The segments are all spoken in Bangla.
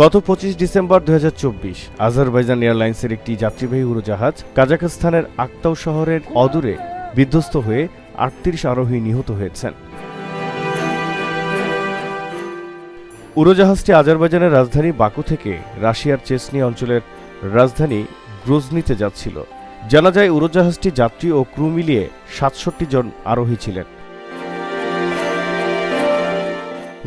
গত পঁচিশ ডিসেম্বর দু হাজার চব্বিশ আজারবাইজান এয়ারলাইন্সের একটি যাত্রীবাহী উড়োজাহাজ কাজাখস্তানের আক্তাউ শহরের অদূরে বিধ্বস্ত হয়ে আটত্রিশ আরোহী নিহত হয়েছেন। উড়োজাহাজটি আজারবাইজানের রাজধানী বাকু থেকে রাশিয়ার চেসনি অঞ্চলের রাজধানী গ্রোজনিতে যাচ্ছিল। জানা যায়, উড়োজাহাজটি যাত্রী ও ক্রু মিলিয়ে সাতষট্টি জন আরোহী ছিলেন।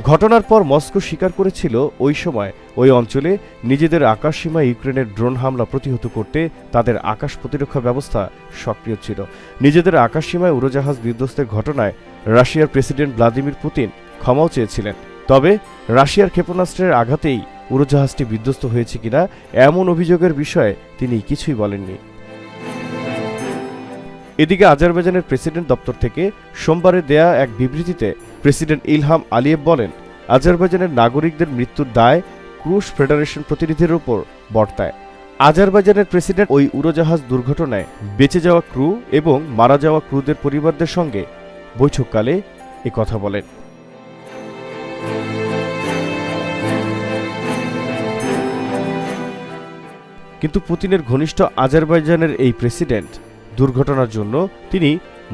ঘটনার পর মস্কো স্বীকার করেছিল ওই সময় ওই অঞ্চলে নিজেদের আকাশসীমা ইউক্রেনের ড্রোন হামলা প্রতিহত করতে তাদের আকাশ প্রতিরক্ষা ব্যবস্থা সক্রিয় ছিল। নিজেদের আকাশসীমায় উড়োজাহাজ বিধ্বস্তের ঘটনায় রাশিয়ার প্রেসিডেন্ট ভ্লাদিমির পুতিন ক্ষমাও চেয়েছিলেন। তবে রাশিয়ার ক্ষেপণাস্ত্রের আঘাতেই উড়োজাহাজটি বিধ্বস্ত হয়েছে কিনা এমন অভিযোগের বিষয়ে তিনি কিছুই বলেননি। এদিকে আজারবাইজানের প্রেসিডেন্ট দপ্তর থেকে সোমবারে দেয়া এক বিবৃতিতে প্রেসিডেন্ট ইলহাম আলিয়েভ বলেন, আজারবাইজানের নাগরিকদের মৃত্যুর দায় ক্রুশ ফেডারেশন প্রতিনিধির ওপর বর্তায়। আজারবাইজানের প্রেসিডেন্ট ওই উড়োজাহাজ দুর্ঘটনায় বেঁচে যাওয়া ক্রু এবং মারা যাওয়া ক্রুদের পরিবারদের সঙ্গে বৈঠককালে এ কথা বলেন। কিন্তু পুতিনের ঘনিষ্ঠ আজারবাইজানের এই প্রেসিডেন্ট দুর্ঘটনার জন্য তিনি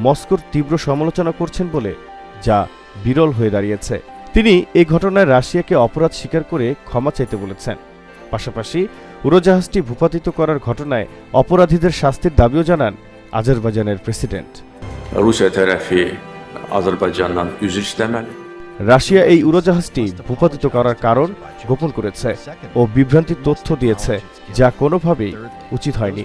মস্কোর তীব্র সমালোচনা করছেন বলে যা বিরল হয়ে দাঁড়িয়েছে। তিনি এই ঘটনায় রাশিয়াকে অপরাধ স্বীকার করে ক্ষমা চাইতে বলেছেন। পাশাপাশি উড়োজাহাজটি ভূপাতিত করার ঘটনায় অপরাধীদের শাস্তির দাবিও জানান আজারবাইজানের প্রেসিডেন্ট. রাশিয়া এই উড়োজাহাজটি ভূপাতিত করার কারণ গোপন করেছে ও বিভ্রান্তির তথ্য দিয়েছে যা কোনোভাবেই উচিত হয়নি।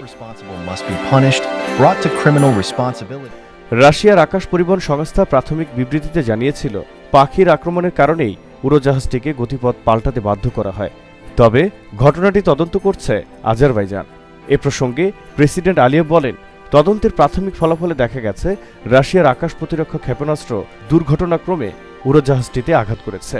Brought to criminal responsibility. রাশিয়ার আকাশ পরিবহন সংস্থা প্রাথমিক বিবৃতিতে জানিয়েছিল, পাখির আক্রমণের কারণেই উড়োজাহাজটিকে গতিপথ পাল্টাতে বাধ্য করা হয়। তবে ঘটনাটি তদন্ত করছে আজারবাইজান। এ প্রসঙ্গে প্রেসিডেন্ট আলিয়েভ বলেন, তদন্তের প্রাথমিক ফলাফলে দেখা গেছে, রাশিয়ার আকাশ প্রতিরক্ষা ক্ষেপণাস্ত্র দুর্ঘটনাক্রমে উড়োজাহাজটিতে আঘাত করেছে।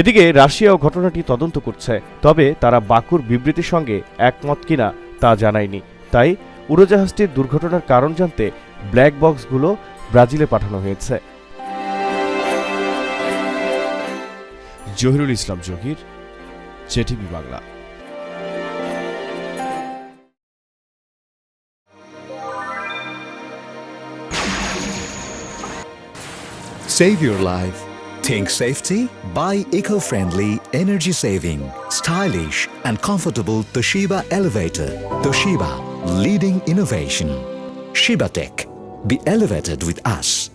এদিকে রাশিয়াও ঘটনাটি তদন্ত করছে, তবে তারা বাকুর বিবৃতির সঙ্গে একমত কিনা তা জানায়নি। তাই উড়োজাহাজটির দুর্ঘটনার কারণ জানতে ব্ল্যাক বক্সগুলো ব্রাজিলে পাঠানো হয়েছে। Zahirul Islam Zahir, JTV Bangla. Save your life. Think safety? Buy eco-friendly, energy-saving, stylish and comfortable Toshiba elevator. Toshiba, leading innovation. Shiba Tech. Be elevated with us.